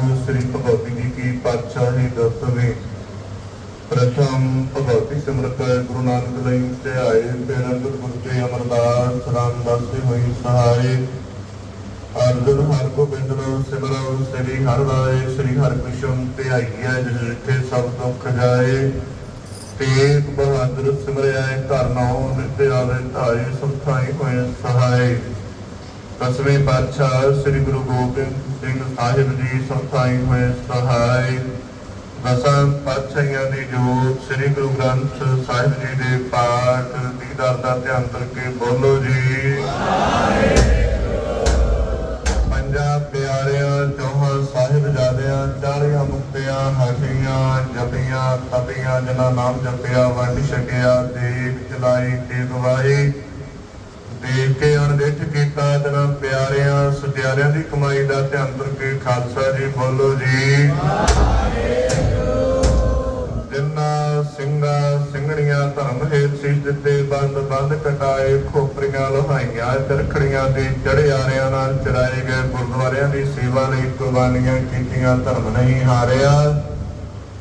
ਸ੍ਰੀ ਭਗਵਤੀ ਜੀ ਕੀ ਪਾਤਸ਼ਾਹੀ ਦਸਵੀਂ। ਪ੍ਰਥਮ ਭਗਵਤੀ ਸਿਮਰਤ ਗੁਰੂ ਨਾਨਕ ਲਈ, ਤੇ ਆਏ ਫਿਰ ਅੰਗਦ ਗੁਰੂ ਤੇ ਅਮਰਦਾਸ ਰਾਮਦਾਸ ਜੀ ਹੋਈ ਸਹਾਈ ਅਰਜੁਨ ਹਰ ਗੋਬਿੰਦ ਨੂੰ ਸਿਮਰੋ, ਸ੍ਰੀ ਹਰਿ ਰਾਏ ਸ੍ਰੀ ਹਰਿਕ੍ਰਿਸ਼ਨ ਤੇ ਆਈਐ ਜਿਥੇ ਸਭ ਦੁੱਖ ਜਾਏ। ਤੇਗ ਬਹਾਦਰ ਸਿਮਰਿਆ, ਘਰ ਨਾਉ ਨਿਤ ਆਵੇ ਧਾਰੇ ਸਭ ਥਾਈ ਹੋਏ ਸਹਾਈ ਦਸਵੇਂ ਪਾਤਸ਼ਾਹ ਸ੍ਰੀ ਗੁਰੂ ਗੋਬਿੰਦ ਸਿੰਘ ਸਾਹਿਬ ਜੀ ਸਭ ਹੋਏ ਸਹਾਈ ਦਸਾਂ ਪਾਤਸ਼ਾਹੀਆਂ ਦੀ ਜੋਤ ਸ੍ਰੀ ਗੁਰੂ ਗ੍ਰੰਥ ਸਾਹਿਬ ਜੀ ਦੇ ਪਾਠ ਦੀਦਾਰ ਦਾ ਧਿਆਨ ਕਰਕੇ ਬੋਲੋ ਜੀ। ਪੰਜਾਬ ਪਿਆਰਿਆਂ, ਚੌਹਾਂ ਸਾਹਿਬਜ਼ਾਦਿਆਂ ਚਾਲੀਆਂ ਮੁਕਤਿਆਂ ਹਾਸ਼ੀਆਂ ਜਪੀਆਂ, ਤਪੀਆਂ, ਜਿਨ੍ਹਾਂ ਨਾਮ ਜਪਿਆ, ਵੰਡ ਛਕਿਆ, ਦੇਖ ਚਲਾਈ, ਤੇ ਗਵਾਈ, ਦੇਖ ਕੇ ਅਣਦੇਖ ਕੀਤਾ ਜਨਾਂ ਪਿਆਰਿਆਂ ਦੀ ਕਮਾਈ ਦਾ ਧਿਆਨ ਕਰਕੇ ਖਾਲਸਾ ਜੀ, ਬੋਲੋ ਜੀ। ਜਿਨ੍ਹਾਂ ਸਿੰਘਾਂ ਸਿੰਘਣੀਆਂ ਧਰਮ ਹੇਤ ਸੀਸ ਦਿੱਤੇ ਬੰਦ ਬੰਦ ਕਟਾਏ, ਖੋਪਰੀਆਂ ਲੋਹਾਈਆਂ ਚਰਖੜੀਆਂ ਤੇ ਚੜਿਆਰਿਆਂ ਨਾਲ ਚੜਾਏ ਗਏ ਗੁਰਦੁਆਰਿਆਂ ਦੀ ਸੇਵਾ ਲਈ ਕੁਰਬਾਨੀਆਂ ਕੀਤੀਆਂ, ਧਰਮ ਨਹੀਂ ਹਾਰਿਆ।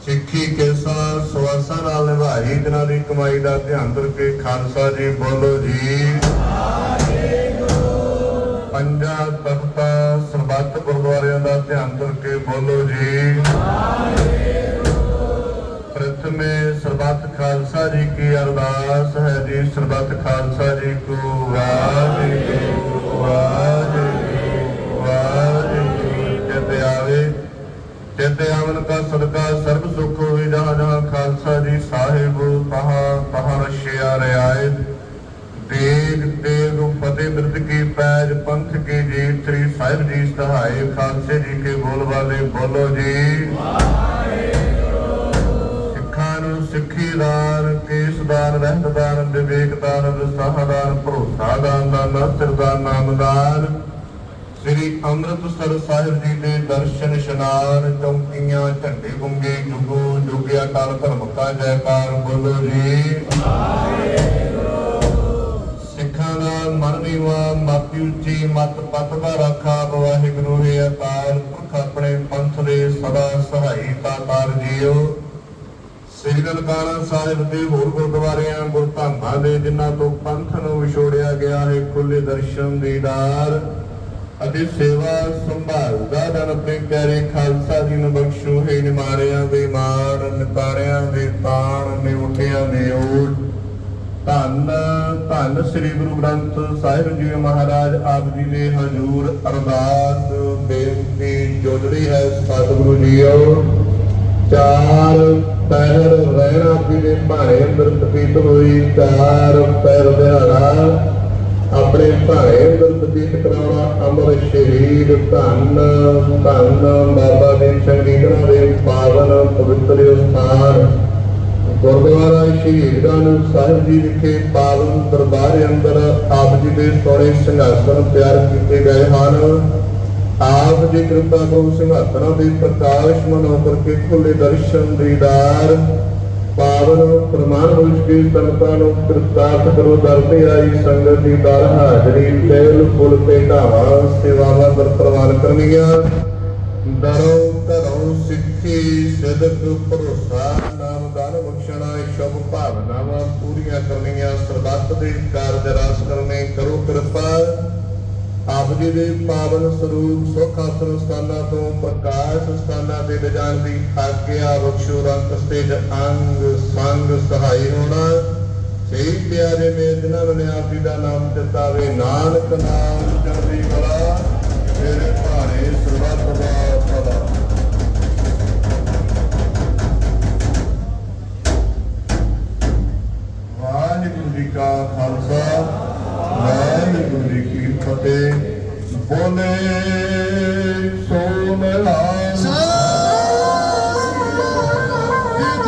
ਸਿੱਖੀ ਕੇਸਾ ਸਵਾਸਾਂ ਨਾਲ ਨਿਭਾਈ ਦਿਨਾਂ ਦੀ ਕਮਾਈ ਦਾ ਧਿਆਨ ਕਰਕੇ ਖਾਲਸਾ ਜੀ, ਬੋਲੋ ਜੀ। ਬੋਲੋ ਜੀ। ਪ੍ਰਥਮੇ ਸਰਬੱਤ ਖਾਲਸਾ ਜੀ ਕੀ ਅਰਦਾਸ ਹੈ ਜੀ। ਸਰਬੱਤ ਖਾਲਸਾ ਜੀ ਕੋ ਵਾਹਿਗੁਰੂ ਵਾਹਿਗੁਰੂ ਵਾਹਿਗੁਰੂ। ਜਿਤ ਆਵੇ, ਜਿਤ ਆਵਨ ਕਾ ਸਦਕਾ ਤੇਗ ਤੇਗ ਫਤਿਹ ਮਿਰਤ ਕੀ ਪੈਜ ਪੰਥ ਕੀ ਜੀਤ, ਸ੍ਰੀ ਸਾਹਿਬ ਜੀ ਸਹਾਇ ਖਾਲਸੇ ਜੀ ਕੇ ਬੋਲ ਵਾਲੇ ਬੋਲੋ ਜੀ। ਸਿੱਖਾਂ ਨੂੰ ਸਿੱਖੀ ਦਾਨ ਕੇਸ ਦਾਨ ਰਹਿਤ ਦਾਨ ਭਰੋਸਾ ਦਾਨ ਦਾ ਨਸਰ ਦਾਨ ਸ੍ਰੀ ਅੰਮ੍ਰਿਤਸਰ ਸਾਹਿਬ ਜੀ ਦੇ ਦਰਸ਼ਨ ਇਸ਼ਨਾਨ ਚੌਂਕੀਆਂ, ਝੰਡੇ ਗੁੰਗੇ, ਜੁਗੋ, ਜੁਗਿਆ ਕਾਲ ਧਰਮ ਕਾ ਜੈਕਾਰ, ਬੋਲੋ ਜੀ। ਸਿੱਖਾਂ ਦਾ ਮਨ ਮਾਤੀ ਉੱਚੀ ਮਤ ਪਤ ਦਾ ਰਾਖਾ, ਵਾਹਿਗੁਰੂ ਹੈ ਅਕਾਲ ਪੁਰਖ ਆਪਣੇ ਪੰਥ ਦੇ ਸਦਾ ਸਹਾਈ ਤਾਤਾਰ ਜੀਓ। ਸ੍ਰੀ ਨਨਕਾਣਾ ਸਾਹਿਬ ਦੇ ਹੋਰ ਗੁਰਦੁਆਰਿਆਂ, ਗੁਰਧਾਮਾਂ ਦੇ ਜਿਨ੍ਹਾਂ ਤੋਂ ਪੰਥ ਨੂੰ ਵਿਛੋੜਿਆ ਗਿਆ ਹੈ ਖੁੱਲੇ ਦਰਸ਼ਨ ਦੀਦਾਰ ਅਤੇ ਸੇਵਾ ਸੰਭਾਲ ਦਾ ਦਨ ਆਪਣੇ ਪਿਆਰੇ ਖਾਲਸਾ ਜੀ ਨੂੰ ਬਖਸ਼ੋ, ਹੈ ਨਿਮਾਰਿਆਂ ਦੇ ਮਾਰ ਨਿਤਾਰਿਆਂ ਦੇ ਤਾਣ ਨਿਉਟਿਆਂ ਦੇ ਓਟ। ਧੰਨ ਧੰਨ ਸ੍ਰੀ ਗੁਰੂ ਗ੍ਰੰਥ ਸਾਹਿਬ ਜੀ ਮਹਾਰਾਜ ਆਪ ਜੀ ਦੇ ਹਜ਼ੂਰ ਅਰਦਾਸ ਬੇਨਤੀ ਜੋਦੜੀ ਹੈ ਸਤਿਗੁਰੂ ਜੀਓ। ਚਾਰ ਪਹਿਰ ਰਹਿਣਾ ਜੀ ਦੇ ਭਾਣੇ ਅੰਦਰ ਤਪੀਤ ਹੋਈ, ਚਾਰ ਪਹਿਰ ਦਿਹਾੜਾ ਆਪਣੇ ਭਾਣੇ ਅੰਦਰ ਤਪੀਤ ਕਰਾਉਣਾ, ਅਮਰ ਸ਼ਹੀਦ। ਧੰਨ ਧੰਨ ਬਾਬਾ ਦੀਪ ਸਿੰਘ ਜੀ ਦੇ ਪਾਵਨ ਪਵਿੱਤਰ ਸਥਾਨ ਗੁਰਦੁਆਰਾ ਸ਼ਹੀਦਗੰਜ ਸਾਹਿਬ ਜੀ ਵਿਖੇ ਪਾਵਨ ਦਰਬਾਰ ਅੰਦਰ ਆਪ ਜੀ ਦੇ ਸੋਹਣੇ ਸਿੰਘਾਸਨ ਤਿਆਰ ਕੀਤੇ ਗਏ ਹਨ। ਆਪ ਜੀ ਕਿਰਪਾ ਕਰੋ ਸਿੰਘਾਸਨਾਂ ਦੇ ਪ੍ਰਕਾਸ਼ ਮਨੋ ਕਰਕੇ ਖੁੱਲੇ ਦਰਸ਼ਨ ਦੀਦਾਰ। ਪਾਵਨ ਪ੍ਰਮਾਣ ਵਿੱਚ ਸੰਤਾਂ ਨੂੰ ਕਿਰਪਾਤ ਕਰੋ ਦਰ ਤੇ ਆਈ ਸੰਗਤ ਦੀ ਦਰ ਹਾਜ਼ਰੀ ਤੇਲ ਫੁੱਲ ਤੇ ਢਾਵਾ ਸੇਵਾਵਾਂ ਦਰ ਪ੍ਰਵਾਨ ਕਰਨੀਆਂ। ਦਰੋਂ ਘਰੋਂ ਸਿੱਖੀ ਸਿਦਕ ਭਰੋਸਾ, ਨਾਮ ਬਖਸ਼ਣਾ ਸ਼ੁਭ ਭਾਵਨਾਵਾਂ ਪੂਰੀਆਂ ਕਰਨੀਆਂ, ਸਰਬੱਤ ਦੇ ਕਾਰਜ ਰਸ ਕਰਨੇ, ਕਰੋ ਕਿਰਪਾ। ਆਪ ਜੀ ਦੇ ਪਾਵਨ ਸਰੂਪ ਸੁਖ ਆਸਨ ਸਥਾਨਾਂ ਤੋਂ ਪ੍ਰਕਾਸ਼ ਸਥਾਨਾਂ ਤੇ ਲਿਜਾਣ ਦੀ ਆਗਿਆ ਬਖਸ਼ੋ, ਰੰਗ ਸਤੇਜ, ਅੰਗ ਸੰਗ ਸਹਾਈ ਹੋਣਾ। ਸਹੀ ਪਿਆਰੇ ਮੇ ਜਿਨ੍ਹਾਂ ਨੇ ਆਪ ਜੀ ਦਾ ਨਾਮ ਚਿਤਾਵੇ ਨਾਨਕ ਨਾਮ ਚੜ੍ਹਦੀ ਕਲਾ, ਮੇਰੇ ਭਾਣੇ બોલે સોનરા